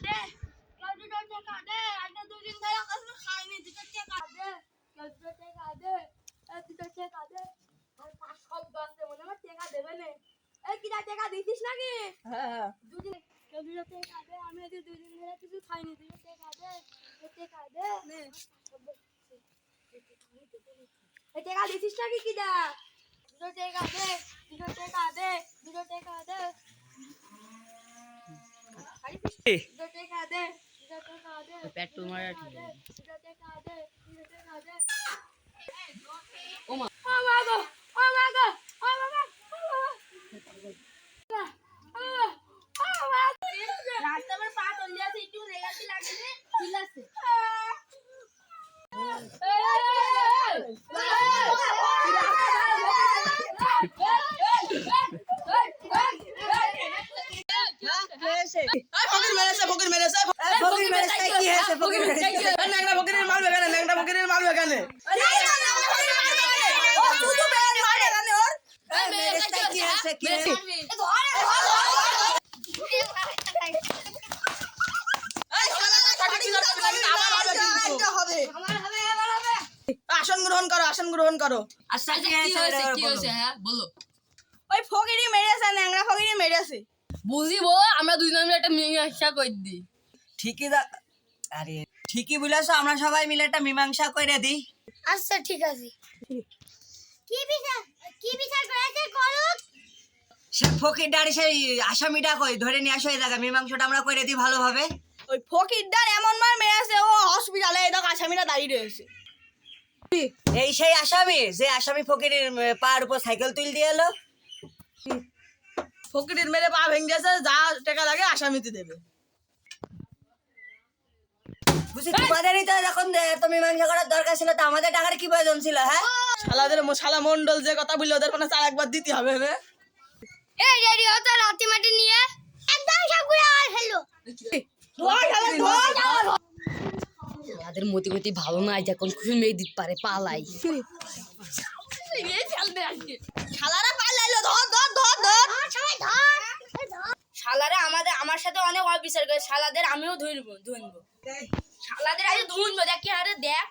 দে কেউ দুটো টাকা হয় দিছিস নাকি? হ্যাঁ দুদিন কেউ দুটো টাকা দে দুদিন ধরে কিছু খাইনি দুটো টাকা দে দুটো টাকা দে টাকা দে পেট্রোল ন্যাংরা ফকিরের ন্যাংরা ফকিরের আসন গ্রহণ করো আসন গ্রহণ করো আচ্ছা হ্যাঁ বলো ওই ফকিরই মেরেছে ন্যাংরা ফকিরই মেরেছে বুঝিবো আমরা দুজন একটা মীমাংসা করে দিই ঠিকই দা আরে ঠিকই বলেছ আমরা সবাই মিলে একটা মীমাংসা করে দিই। আচ্ছা ঠিক আছে। কি বিচার কি বিচার করেছে করুক সে ফকির ডাড়ি সেই আসামিটা কই? ধরে নিয়ে আসো এই জায়গা মীমাংসাটা আমরা করে দিই ভালোভাবে। ওই ফকিরদার এমন মার মেরেছে ও হসপিটালে এই দেখ আসামিরা দাঁড়িয়ে রয়েছে। এই সেই আসামি যে আসামি ফকিরের পার উপর সাইকেল তুল দিয়ে এলো। ফকিরের মেরে পা ভেঙে গেছে যা টাকা লাগে আসামিতে দেবে। বুঝি তোমাদেরই তো যখন তো মীমাংসা করার দরকার ছিল তো আমাদের টাকার কি প্রয়োজন ছিল হ্যাঁ? শালাদের শালা মন্ডল যে কথা বলল ওদের কোনো চার একবার দিতে হবে বে। এই রেডি হতো রাতে মাটি নিয়ে একদম সব ঘুরে আর ধর তাদের মতি মতি ভালো নাই যখন খুশি মেয়ে দিতে পারে পালাই। শালারা পালাইলো ধর ধর ধর ধর। সবাই ধর শালারা আমাদের আমার সাথে অনেক অফিসার করে শালাদের আমিও ধরবো ধরবো। শালাদের আজ ধুন দেখ কি আরে দেখ